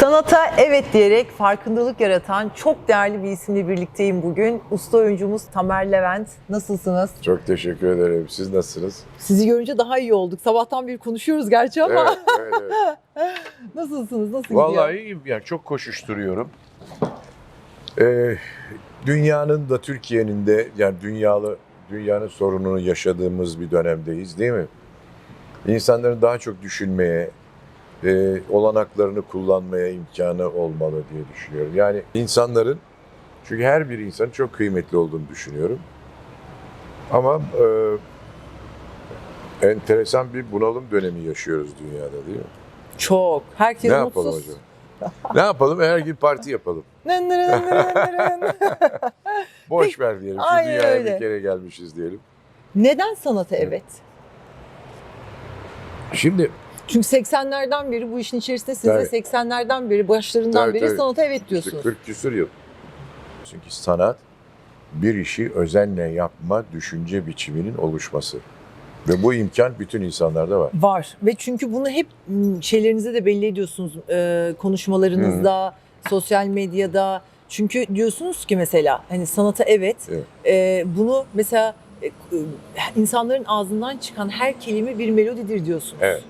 Sanata evet diyerek farkındalık yaratan çok değerli bir isimle birlikteyim bugün. Usta oyuncumuz Tamer Levent. Nasılsınız? Çok teşekkür ederim. Siz nasılsınız? Sizi görünce daha iyi olduk. Sabahtan beri konuşuyoruz gerçi ama Evet, evet, evet. nasılsınız? Nasıl Vallahi gidiyor? iyiyim. Yani çok koşuşturuyorum. Ee, dünyanın da Türkiye'nin de yani dünyalı dünyanın sorununu yaşadığımız bir dönemdeyiz değil mi? İnsanların daha çok düşünmeye, e, olanaklarını kullanmaya imkanı olmalı diye düşünüyorum. Yani insanların, çünkü her bir insanın çok kıymetli olduğunu düşünüyorum. Ama e, enteresan bir bunalım dönemi yaşıyoruz dünyada değil mi? Çok. Herkes ne mutsuz. yapalım hocam? ne yapalım? Her gün parti yapalım. Boş ver diyelim. Şu Aynen dünyaya öyle. bir kere gelmişiz diyelim. Neden sanata evet? Şimdi Çünkü 80'lerden beri bu işin içerisinde siz de Tabii. 80'lerden beri başlarından Tabii, beri tabii. sanata evet işte diyorsunuz. 40 küsur yıl. Çünkü sanat bir işi özenle yapma düşünce biçiminin oluşması. Ve bu imkan bütün insanlarda var. Var ve çünkü bunu hep m, şeylerinize de belli ediyorsunuz e, konuşmalarınızda, sosyal medyada. Çünkü diyorsunuz ki mesela hani sanata evet, Evet. e, bunu mesela e, e, insanların ağzından çıkan her kelime bir melodidir diyorsunuz. Evet.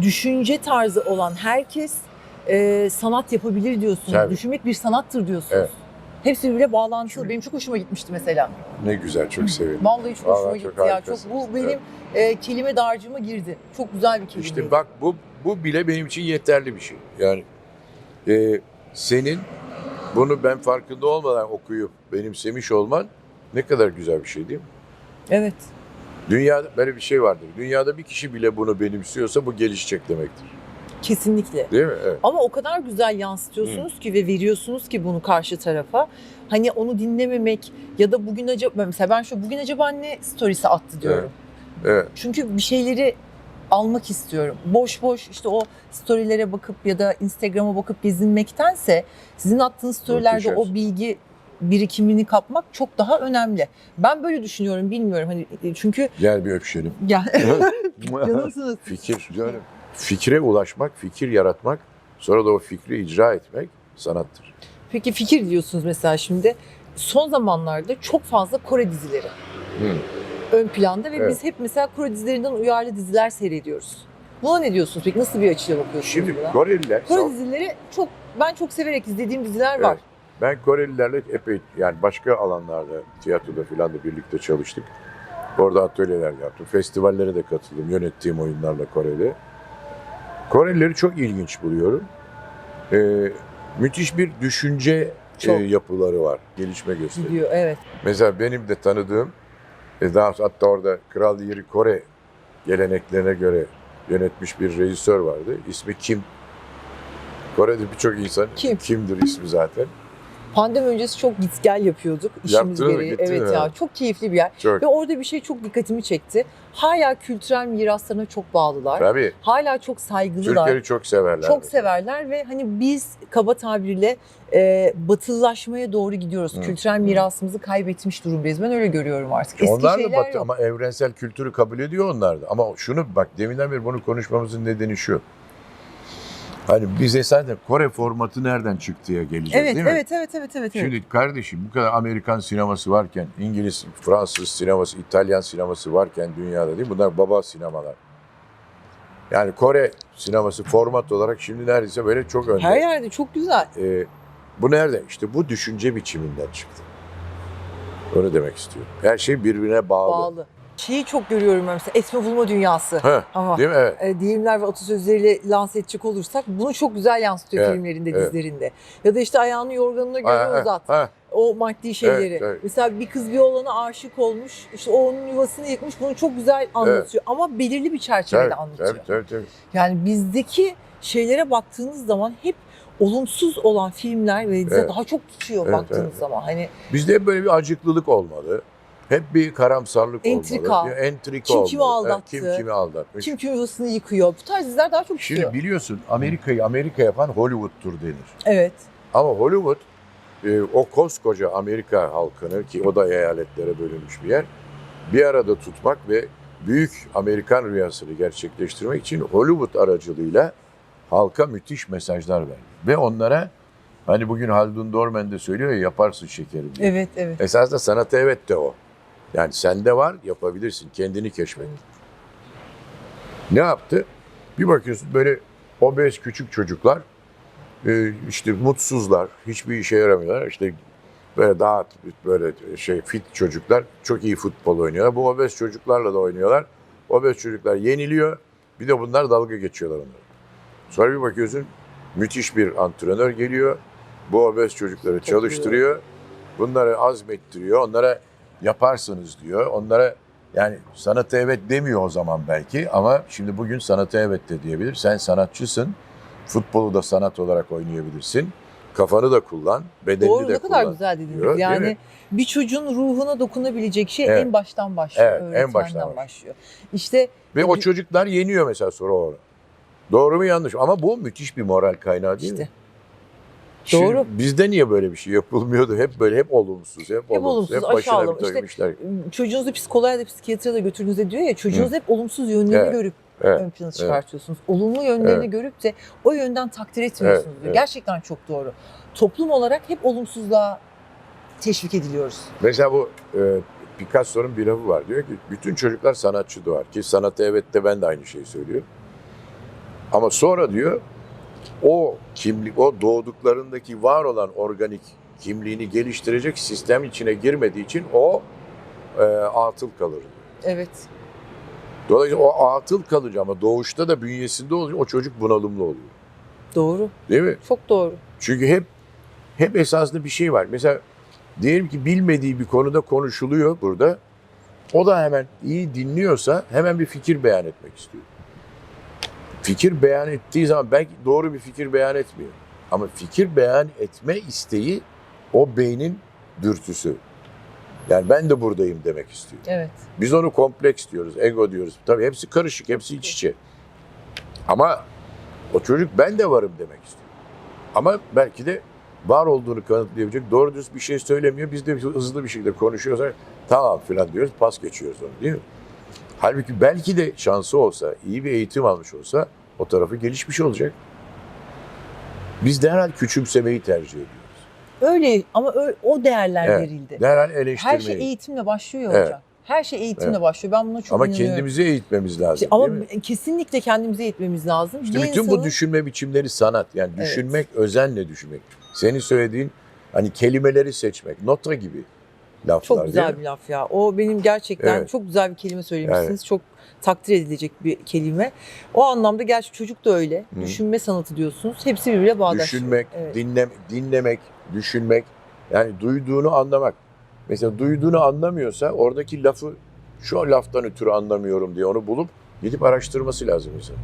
Düşünce tarzı olan herkes e, sanat yapabilir diyorsunuz. Tabii. Düşünmek bir sanattır diyorsunuz. Evet. Hepsi birbiriyle bağlantılı. Benim çok hoşuma gitmişti mesela. Ne güzel, çok sevindim. Vallahi çok Vallahi hoşuma çok gitti ya. Çok bu benim e, kelime dağarcığıma girdi. Çok güzel bir kelime. İşte bak bu bu bile benim için yeterli bir şey. Yani e, senin bunu ben farkında olmadan okuyup benimsemiş olman ne kadar güzel bir şey değil mi? Evet. Dünyada böyle bir şey vardır. Dünyada bir kişi bile bunu benimsiyorsa bu gelişecek demektir. Kesinlikle. Değil mi? Evet. Ama o kadar güzel yansıtıyorsunuz ki ve veriyorsunuz ki bunu karşı tarafa. Hani onu dinlememek ya da bugün acaba mesela ben şu bugün acaba ne storiesi attı diyorum. Evet. Çünkü bir şeyleri almak istiyorum. Boş boş işte o storylere bakıp ya da Instagram'a bakıp gezinmektense sizin attığınız storylerde o bilgi birikimini kapmak çok daha önemli. Ben böyle düşünüyorum bilmiyorum hani çünkü Gel bir öpüşelim. ya canımsınız. Fikir canım. Fikre ulaşmak, fikir yaratmak, sonra da o fikri icra etmek sanattır. Peki fikir diyorsunuz mesela şimdi. Son zamanlarda çok fazla Kore dizileri Hı. ön planda ve Evet. biz hep mesela Kore dizilerinden uyarlı diziler seyrediyoruz. Buna ne diyorsunuz peki? Nasıl bir açıyla bakıyorsunuz Şimdi buna? Koreliler, Kore dizileri çok ben çok severek izlediğim diziler var. Evet. Ben Korelilerle epey yani başka alanlarda, tiyatroda filan da birlikte çalıştık. Orada atölyeler yaptım. Festivallere de katıldım yönettiğim oyunlarla Kore'de. Korelileri çok ilginç buluyorum. Ee, müthiş bir düşünce e, Çok. yapıları var. Gelişme gösteriyor. Gidiyor evet. Mesela benim de tanıdığım, e, daha hatta orada Kral Yeri Kore geleneklerine göre yönetmiş bir rejisör vardı. İsmi Kim. Kore'de birçok insan Kim? Kim'dir ismi zaten. Pandemi öncesi çok git gel yapıyorduk işimiz Yaptınız mı? gereği. Evet mi? ya çok keyifli bir yer. Çok. Ve orada bir şey çok dikkatimi çekti. Hala kültürel miraslarına çok bağlılar. Tabii. Hala çok saygılılar. Türkleri çok severler. Çok severler ve hani biz kaba tabirle e, batılılaşmaya doğru gidiyoruz. Hı, Kültürel hı. mirasımızı kaybetmiş durumdayız. Ben öyle görüyorum artık. Eski Onlar da batı yok. ama evrensel kültürü kabul ediyor onlar da. Ama şunu bak deminden beri bunu konuşmamızın nedeni şu. Hani bize zaten Kore formatı nereden çıktıya geleceğiz Evet, değil mi? evet, evet, evet, evet, evet. Şimdi kardeşim bu kadar Amerikan sineması varken, İngiliz, Fransız sineması, İtalyan sineması varken dünyada değil mi? Bunlar baba sinemalar. Yani Kore sineması format olarak şimdi neredeyse böyle çok önde. Her yerde çok güzel. Ee, bu nerede? İşte bu düşünce biçiminden çıktı. Öyle demek istiyorum. Her şey birbirine bağlı. Bağlı. Şeyi çok görüyorum ben mesela esme bulma dünyası. Heh, Ama değil mi? Evet. e, deyimler ve atasözleriyle lanse edecek olursak bunu çok güzel yansıtıyor Evet, filmlerinde, evet. dizilerinde. Ya da işte ayağını yorganına göre Ha, ha, uzat. ha. O maddi şeyleri. evet. Mesela bir kız bir oğlana aşık olmuş. işte o onun yuvasını yıkmış. Bunu çok güzel anlatıyor. Ama belirli bir çerçevede Tabii, anlatıyor. tabii, tabii, tabii. Yani bizdeki şeylere baktığınız zaman hep olumsuz olan filmler ve diziler Evet. daha çok tutuyor Evet, baktığınız evet. zaman. Hani Bizde hep böyle bir acıklılık olmalı. Hep bir karamsarlık Entrika. olmalı. Entrika Kim olmalı. kimi aldattı? Kim kimi aldatmış. kim kim yuvasını yıkıyor. Bu tarz diziler daha çok. Şimdi biliyorsun Amerika'yı Amerika yapan Hollywood'tur denir. Evet. Ama Hollywood e, o koskoca Amerika halkını ki o da eyaletlere bölünmüş bir yer bir arada tutmak ve büyük Amerikan rüyasını gerçekleştirmek için Hollywood aracılığıyla halka müthiş mesajlar verdi. Ve onlara hani bugün Haldun Dormen de söylüyor ya yaparsın şekerim diye. Evet evet. Esasında sanata evet de o. Yani sende var yapabilirsin. Kendini keşfet. Ne yaptı? Bir bakıyorsun böyle obez küçük çocuklar e, işte mutsuzlar, hiçbir işe yaramıyorlar. İşte böyle daha böyle şey fit çocuklar çok iyi futbol oynuyorlar. Bu obez çocuklarla da oynuyorlar. Obez çocuklar yeniliyor. Bir de bunlar dalga geçiyorlar onlara. Sonra bir bakıyorsun müthiş bir antrenör geliyor. Bu obez çocukları çalıştırıyor. Bunları azmettiriyor. Onlara yaparsınız diyor. Onlara yani sanata evet demiyor o zaman belki ama şimdi bugün sanata evet de diyebilir. Sen sanatçısın. Futbolu da sanat olarak oynayabilirsin. Kafanı da kullan, bedenini Doğru de ne kadar kullan. güzel dediniz. diyor, yani bir çocuğun ruhuna dokunabilecek şey Evet. en baştan başlıyor. Evet, en baştan başlıyor. İşte Ve o çocuklar yeniyor mesela sonra onu. Doğru mu yanlış mı? Ama bu müthiş bir moral kaynağı değil işte mi? Şimdi Doğru. bizde niye böyle bir şey yapılmıyordu? Hep böyle hep olumsuz, hep, olumsuz, olumsuz, hep başına bir işler. çocuğunuzu psikoloğa da psikiyatriye de götürdüğünüzde diyor ya çocuğunuz hep olumsuz yönlerini Evet, görüp evet, ön plana çıkartıyorsunuz. Olumlu yönlerini Evet. görüp de o yönden takdir etmiyorsunuz Evet, diyor. evet. Gerçekten çok doğru. Toplum olarak hep olumsuzluğa teşvik ediliyoruz. Mesela bu e, Picasso'nun bir lafı var. Diyor ki bütün çocuklar sanatçı doğar. Ki sanata evet de ben de aynı şeyi söylüyorum. Ama sonra diyor o kimlik, o doğduklarındaki var olan organik kimliğini geliştirecek sistem içine girmediği için o e, atıl kalır. Evet. Dolayısıyla o atıl kalınca ama doğuşta da bünyesinde oluyor. O çocuk bunalımlı oluyor. Doğru. Değil mi? Çok doğru. Çünkü hep hep esasında bir şey var. Mesela diyelim ki bilmediği bir konuda konuşuluyor burada. O da hemen iyi dinliyorsa hemen bir fikir beyan etmek istiyor. Fikir beyan ettiği zaman belki doğru bir fikir beyan etmiyor. Ama fikir beyan etme isteği o beynin dürtüsü. Yani ben de buradayım demek istiyor. Evet. Biz onu kompleks diyoruz, ego diyoruz. Tabii hepsi karışık, hepsi iç içe. Ama o çocuk ben de varım demek istiyor. Ama belki de var olduğunu kanıtlayabilecek doğru düz bir şey söylemiyor. Biz de hızlı bir şekilde konuşuyorsak tamam falan diyoruz, pas geçiyoruz onu değil mi? Halbuki belki de şansı olsa, iyi bir eğitim almış olsa o tarafı gelişmiş olacak. Biz derhal küçümsemeyi tercih ediyoruz. Öyle ama ö- o değerler Evet. verildi. Derhal eleştirmeyi. Her şey eğitimle başlıyor Evet. hocam. Her şey eğitimle Evet. başlıyor. Ben buna çok Ama inanıyorum. kendimizi eğitmemiz lazım ama kesinlikle kendimize eğitmemiz lazım. İşte Bir bütün bu insanın- düşünme biçimleri sanat. Yani Evet. düşünmek, özenle düşünmek. Senin söylediğin hani kelimeleri seçmek, nota gibi laflar Çok güzel bir laf ya. O benim gerçekten Evet. çok güzel bir kelime söylemişsiniz. Çok takdir edilecek bir kelime. O anlamda gerçi çocuk da öyle. Hı. Düşünme sanatı diyorsunuz. Hepsi birbiriyle bağdaşıyor. Düşünmek, Evet. dinlem, dinlemek, düşünmek. Yani duyduğunu anlamak. Mesela duyduğunu anlamıyorsa oradaki lafı şu laftan ötürü anlamıyorum diye onu bulup gidip araştırması lazım insan.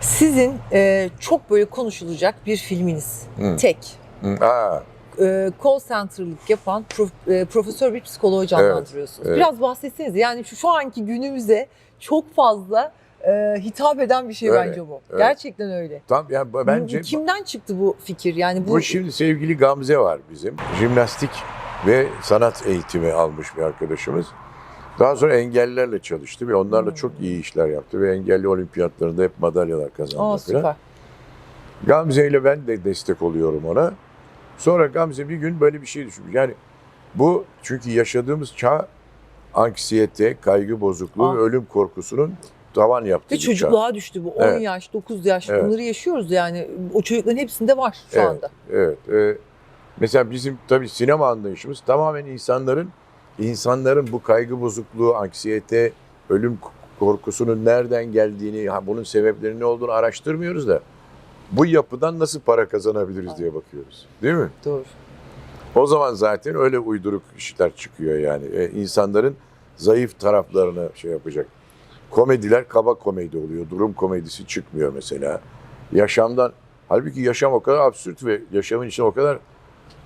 Sizin e, çok böyle konuşulacak bir filminiz. Hı. Tek. Hı. Aa, E, call center'lık yapan prof- e, profesör bir psikoloğu canlandırıyorsunuz. evet. Biraz bahsetseniz. Yani şu, şu anki günümüze çok fazla e, hitap eden bir şey Öyle, bence bu. öyle. Gerçekten öyle. tam yani bence Kimden çıktı bu fikir? Yani bu, Bu şimdi sevgili Gamze var bizim. Jimnastik ve sanat eğitimi almış bir arkadaşımız. Daha sonra engellilerle çalıştı ve onlarla Hmm. çok iyi işler yaptı ve engelli olimpiyatlarında hep madalyalar kazandı. Aa, süper. Gamze ile ben de destek oluyorum ona. Sonra Gamze bir gün böyle bir şey düşünmüş. Yani bu çünkü yaşadığımız çağ anksiyete, kaygı bozukluğu Ah. ve ölüm korkusunun tavan yaptığı Ve bir çağ. çocukluğa düştü bu. 10 Evet. yaş, 9 yaş Evet. bunları yaşıyoruz yani. O çocukların hepsinde var şu Evet. anda. Evet. e, mesela bizim tabii sinema anlayışımız tamamen insanların insanların bu kaygı bozukluğu, anksiyete, ölüm korkusunun nereden geldiğini, bunun sebepleri ne olduğunu araştırmıyoruz da bu yapıdan nasıl para kazanabiliriz diye bakıyoruz. Değil mi? Doğru. O zaman zaten öyle uyduruk işler çıkıyor yani. E, insanların zayıf taraflarını şey yapacak. Komediler kaba komedi oluyor. Durum komedisi çıkmıyor mesela. Yaşamdan halbuki yaşam o kadar absürt ve yaşamın içinde o kadar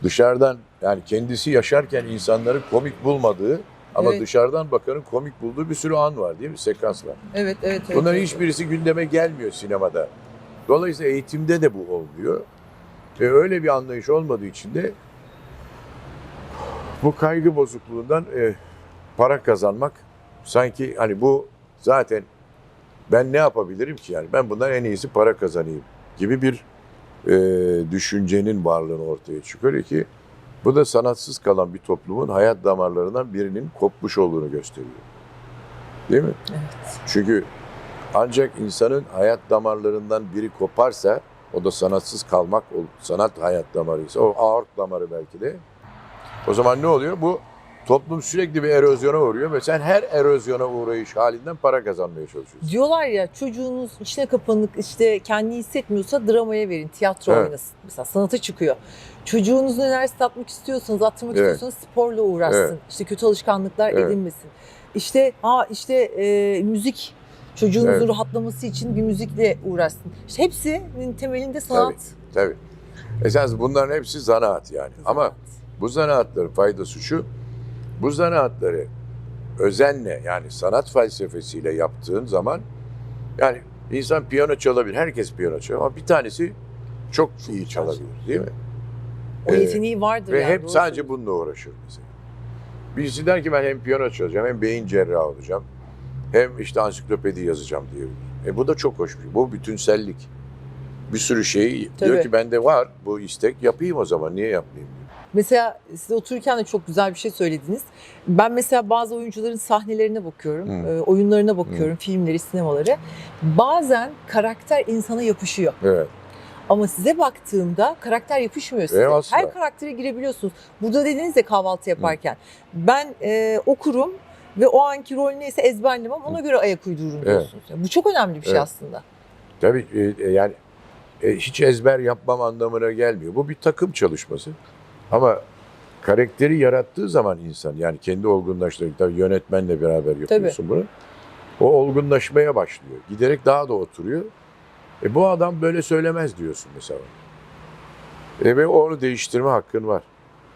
dışarıdan yani kendisi yaşarken insanları komik bulmadığı ama Evet. dışarıdan bakanın komik bulduğu bir sürü an var değil mi? Sekans var. Evet, evet. evet Bunların evet. hiçbirisi gündeme gelmiyor sinemada. Dolayısıyla eğitimde de bu olmuyor. Ve öyle bir anlayış olmadığı için de bu kaygı bozukluğundan e, para kazanmak sanki hani bu zaten ben ne yapabilirim ki yani ben bundan en iyisi para kazanayım gibi bir e, düşüncenin varlığını ortaya çıkıyor ki bu da sanatsız kalan bir toplumun hayat damarlarından birinin kopmuş olduğunu gösteriyor. Değil mi? Evet. Çünkü ancak insanın hayat damarlarından biri koparsa o da sanatsız kalmak, sanat hayat damarıysa, o aort damarı belki de. O zaman ne oluyor? Bu toplum sürekli bir erozyona uğruyor ve sen her erozyona uğrayış halinden para kazanmaya çalışıyorsun. Diyorlar ya çocuğunuz içine kapanık işte kendini hissetmiyorsa dramaya verin, tiyatro Evet. oynasın. Mesela sanata çıkıyor. Çocuğunuzun enerjisi atmak istiyorsanız, attırmak Evet. istiyorsanız sporla uğraşsın. Evet. İşte kötü alışkanlıklar Evet. edinmesin. İşte ha işte e, müzik çocuğunuzun Evet. rahatlaması için bir müzikle uğraşsın. İşte hepsinin temelinde sanat. Tabii. Esas bunların hepsi zanaat yani. Ama bu zanaatların faydası şu, bu zanaatları özenle yani sanat felsefesiyle yaptığın zaman yani insan piyano çalabilir, herkes piyano çalar ama bir tanesi çok iyi çalabilir değil mi? o Ee, yeteneği vardır Ve yani. hep doğru sadece bununla uğraşır mesela. Birisi der ki ben hem piyano çalacağım hem beyin cerrahı olacağım hem işte ansiklopedi yazacağım diyor. E bu da çok hoş bir şey. Bu bütünsellik. Bir sürü şey diyor ki bende var bu istek yapayım o zaman niye yapmayayım diyor. Mesela siz otururken de çok güzel bir şey söylediniz. Ben mesela bazı oyuncuların sahnelerine bakıyorum, Hı. e, oyunlarına bakıyorum, filmleri, sinemaları. Bazen karakter insana yapışıyor. Evet. Ama size baktığımda karakter yapışmıyor size. Her karaktere girebiliyorsunuz. Burada dediniz ya kahvaltı yaparken. Ben e, okurum ve o anki rol neyse ezberlemem ona göre ayak uydururum diyorsunuz. Bu çok önemli bir şey Evet. aslında. Tabii e, e, yani e, hiç ezber yapmam anlamına gelmiyor. Bu bir takım çalışması. Ama karakteri yarattığı zaman insan yani kendi olgunlaştığı tabii yönetmenle beraber yapıyorsun bunu. O olgunlaşmaya başlıyor. Giderek daha da oturuyor. E bu adam böyle söylemez diyorsun mesela. E ve onu değiştirme hakkın var.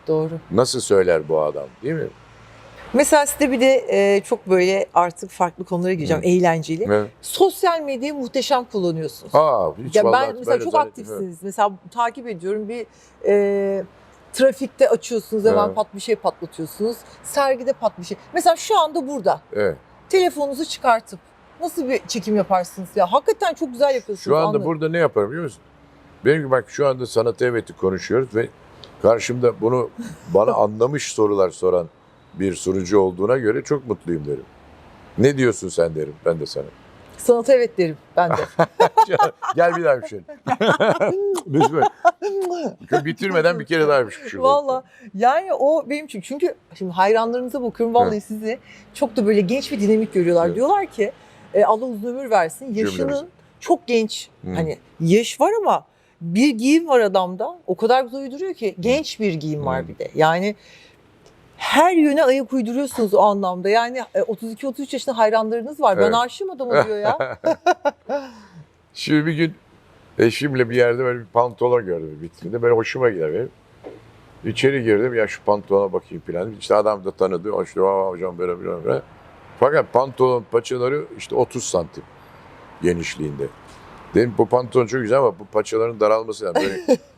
Doğru. Nasıl söyler bu adam değil mi? Mesela sizde bir de e, çok böyle artık farklı konulara gireceğim. Hı. Eğlenceli. Evet. Sosyal medyayı muhteşem kullanıyorsunuz. Ha, hiç ya vallahi ben mesela çok aktifsiniz. Mesela takip ediyorum bir e, trafikte açıyorsunuz hemen Evet. pat bir şey patlatıyorsunuz. Sergide pat bir şey. Mesela şu anda burada Evet. telefonunuzu çıkartıp nasıl bir çekim yaparsınız ya? Hakikaten çok güzel yapıyorsunuz. Şu anda anladım. burada ne yaparım biliyor musun? Benim gibi bak şu anda sanat evet'i konuşuyoruz ve karşımda bunu bana anlamış sorular soran bir sunucu olduğuna göre çok mutluyum derim. Ne diyorsun sen derim ben de sana. Sanata evet derim ben de. Gel bir daha bir şey. Biz böyle bitirmeden bir kere daha bir şey. Valla yani o benim için çünkü şimdi hayranlarınıza bakıyorum vallahi sizi çok da böyle genç ve dinamik görüyorlar. Evet. Diyorlar ki e, Allah uzun ömür versin. Yaşının Cümlemize. çok genç. Hı. Hani yaş var ama bir giyim var adamda. O kadar güzel uyduruyor ki genç bir giyim var Hı. bir de. Yani her yöne ayak uyduruyorsunuz o anlamda. Yani e, 32-33 yaşında hayranlarınız var. Ben Evet. aşığım adama diyor ya. Şimdi bir gün eşimle bir yerde böyle bir pantolon gördüm vitrinde. Böyle hoşuma gider benim. İçeri girdim ya şu pantolona bakayım falan. İşte adam da tanıdı. O işte "Aa, hocam böyle böyle böyle. Fakat pantolon paçaları işte 30 santim genişliğinde. Dedim bu pantolon çok güzel ama bu paçaların daralması lazım. Böyle,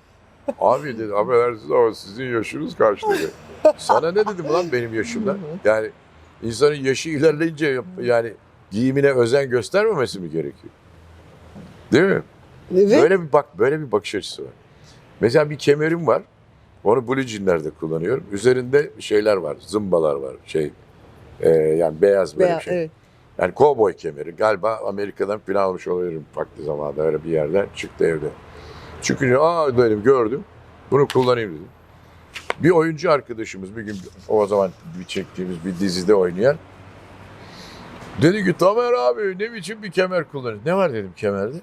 Abi dedi affedersiniz ama sizin yaşınız kaç dedi. Sana ne dedim lan benim yaşımda? Yani insanın yaşı ilerleyince yani giyimine özen göstermemesi mi gerekiyor? Değil mi? Evet. Böyle bir bak böyle bir bakış açısı var. Mesela bir kemerim var. Onu blue jeanlerde kullanıyorum. Üzerinde şeyler var, zımbalar var. Şey e, yani beyaz böyle Veya- bir şey. evet. Yani kovboy kemeri. Galiba Amerika'dan falan almış olabilirim vakti zamanında öyle bir yerden çıktı evde. Çıkınca aa dedim gördüm. Bunu kullanayım dedim. Bir oyuncu arkadaşımız bir gün o zaman bir çektiğimiz bir dizide oynayan dedi ki Tamer abi ne biçim bir kemer kullanıyorsun? Ne var dedim kemerde.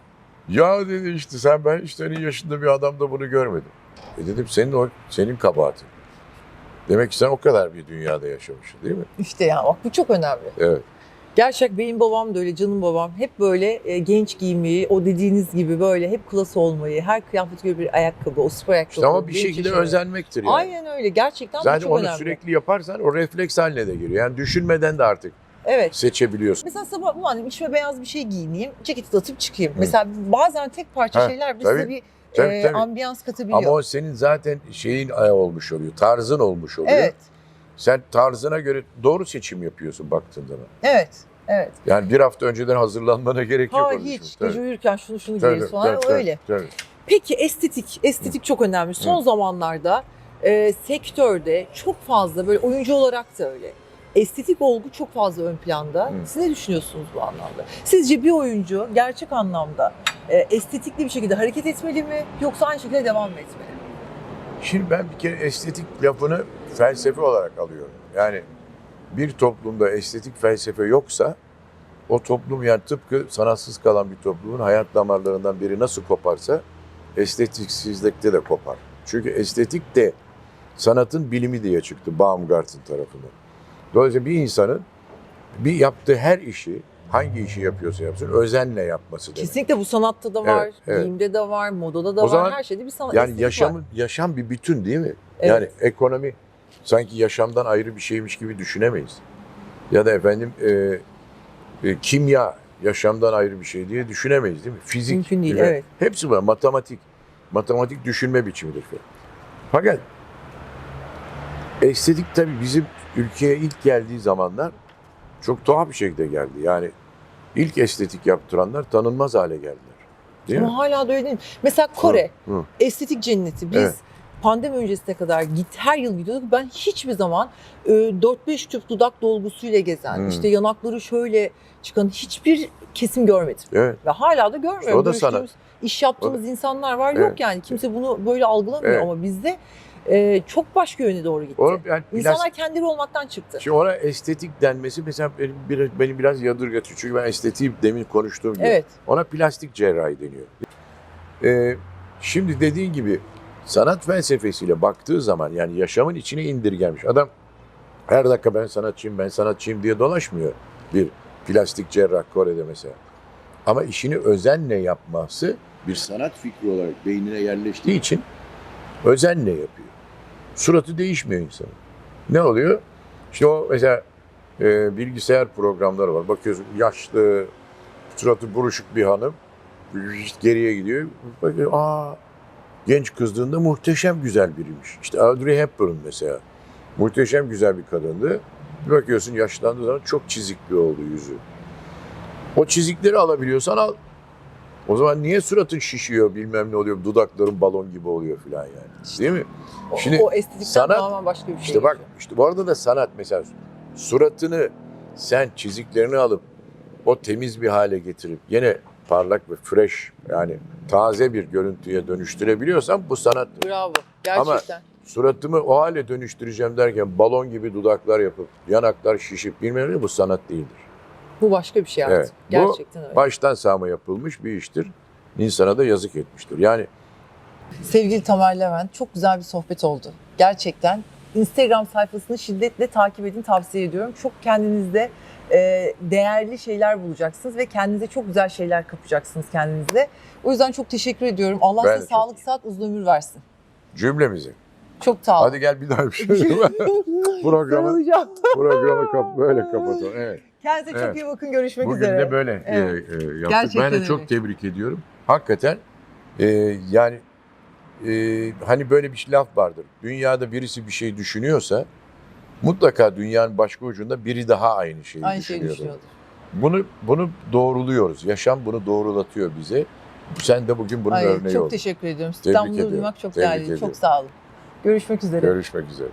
Ya dedi işte sen ben işte senin yaşında bir adamda bunu görmedim. E dedim senin o senin kabahatin. Demek ki sen o kadar bir dünyada yaşamışsın değil mi? İşte ya bak bu çok önemli. Evet. Gerçek benim babam da öyle canım babam. Hep böyle e, genç giymeyi, o dediğiniz gibi böyle hep klas olmayı, her kıyafet göre bir ayakkabı, o spor ayakkabı. İşte ama bir şekilde şey özenmektir yani. Aynen öyle. Gerçekten bu Zaten çok onu önemli. sürekli yaparsan o refleks haline de giriyor. Yani düşünmeden de artık Evet. seçebiliyorsun. Mesela sabah ulan içime beyaz bir şey giyineyim, ceketi atıp çıkayım. Hı. Mesela bazen tek parça Ha, şeyler bile tabii. bir Tabii, e, tabii. ambiyans katabiliyor. Ama o senin zaten şeyin e, olmuş oluyor. Tarzın olmuş oluyor. evet. Sen tarzına göre doğru seçim yapıyorsun baktığın zaman. Evet. Evet. Yani bir hafta önceden hazırlanmana gerek yok. Ha onun için. hiç. Gece uyurken şunu şunu Tabii, giyeriz falan tabii, öyle. tabii, tabii. Peki estetik, estetik çok önemli. Son zamanlarda e, sektörde çok fazla böyle oyuncu olarak da öyle. Estetik olgu çok fazla ön planda. Hı. Siz ne düşünüyorsunuz bu anlamda? Sizce bir oyuncu gerçek anlamda e, estetikli bir şekilde hareket etmeli mi yoksa aynı şekilde devam mı etmeli? Şimdi ben bir kere estetik lafını felsefe olarak alıyorum. Yani bir toplumda estetik felsefe yoksa o toplum yani tıpkı sanatsız kalan bir toplumun hayat damarlarından biri nasıl koparsa estetiksizlikte de kopar. Çünkü estetik de sanatın bilimi diye çıktı Baumgarten tarafından. Dolayısıyla bir insanın bir yaptığı her işi hangi işi yapıyorsa yapsın özenle yapması demek. Kesinlikle bu sanatta da var, Evet, evet. giyimde de var, modada da O var, zaman her şeyde bir sanat Yani estetik var. yaşamın yaşam bir bütün değil mi? Evet. Yani ekonomi sanki yaşamdan ayrı bir şeymiş gibi düşünemeyiz. Ya da efendim e, e, kimya yaşamdan ayrı bir şey diye düşünemeyiz değil mi? Fizik. Mümkün değil, evet. Hepsi var. Matematik. Matematik düşünme biçimidir. Fakat estetik tabii bizim ülkeye ilk geldiği zamanlar çok tuhaf bir şekilde geldi. Yani ilk estetik yaptıranlar tanınmaz hale geldiler. Değil mi? Ama hala da öyle değil mi? Mesela Kore, Hı. estetik cenneti. Biz Evet. pandemi öncesine kadar git her yıl gidiyorduk. Ben hiçbir zaman e, 4-5 tüp dudak dolgusuyla gezen, Hmm. işte yanakları şöyle çıkan hiçbir kesim görmedim. Evet. Ve hala da görmüyorum. o da Görüştüğümüz, sanat. iş yaptığımız insanlar var Evet. yok yani. Kimse bunu böyle algılamıyor Evet. ama bizde e, çok başka yöne doğru gitti. O, yani İnsanlar kendileri olmaktan çıktı. Şimdi ona estetik denmesi mesela benim, bir, beni biraz yadırgatıyor. Çünkü ben estetiği demin konuştuğum gibi. Evet. Ona plastik cerrahi deniyor. Ee, şimdi dediğin gibi sanat felsefesiyle baktığı zaman yani yaşamın içine indirgenmiş. Adam her dakika ben sanatçıyım, ben sanatçıyım diye dolaşmıyor bir plastik cerrah Kore'de mesela. Ama işini özenle yapması bir sanat fikri olarak beynine yerleştiği için özenle yapıyor. Suratı değişmiyor insanın. Ne oluyor? İşte o mesela e, bilgisayar programları var. Bakıyorsun yaşlı, suratı buruşuk bir hanım geriye gidiyor. Bakıyor, aa genç kızdığında muhteşem güzel biriymiş. İşte Audrey Hepburn mesela. Muhteşem güzel bir kadındı. Bir bakıyorsun yaşlandığı zaman çok çizikli oldu yüzü. O çizikleri alabiliyorsan al. O zaman niye suratın şişiyor bilmem ne oluyor, dudakların balon gibi oluyor falan yani. Değil mi? O, Şimdi o estetikten sanat- tamamen başka bir şey. İşte bak işte bu arada da sanat mesela suratını sen çiziklerini alıp o temiz bir hale getirip yine parlak ve fresh yani taze bir görüntüye dönüştürebiliyorsan bu sanat. Bravo. Gerçekten. Suratımı o hale dönüştüreceğim derken balon gibi dudaklar yapıp yanaklar şişip bilmem ne bu sanat değildir. Bu başka bir şey artık. Evet. Gerçekten öyle. Baştan sağma yapılmış bir iştir. İnsana da yazık etmiştir. Yani Sevgili Tamer Levent çok güzel bir sohbet oldu. Gerçekten Instagram sayfasını şiddetle takip edin tavsiye ediyorum. Çok kendinizde e, değerli şeyler bulacaksınız ve kendinize çok güzel şeyler kapacaksınız kendinize. O yüzden çok teşekkür ediyorum. Allah Ben size çok sağlık, uzun ömür versin. cümlemizi. Çok sağ olun. Hadi gel bir daha bir şey. programı, Sarılacağım. programı kap, böyle kapatalım. Evet. Kendinize çok Evet. iyi bakın. Görüşmek Bugün üzere. de böyle Evet. e, e, yaptık. Gerçekten ben de öyle. çok tebrik ediyorum. Hakikaten e, yani e, hani böyle bir laf vardır. Dünyada birisi bir şey düşünüyorsa mutlaka dünyanın başka ucunda biri daha aynı şeyi Aynı şeyi düşünüyordur. düşünüyordur. Bunu bunu doğruluyoruz. Yaşam bunu doğrulatıyor bize. Sen de bugün bunun Ay, örneği çok oldun. teşekkür ediyorum. Tebrik bunları ediyorum. duymak çok Tebrik değerli. ediyorum. Çok sağ olun. Görüşmek üzere. Görüşmek üzere.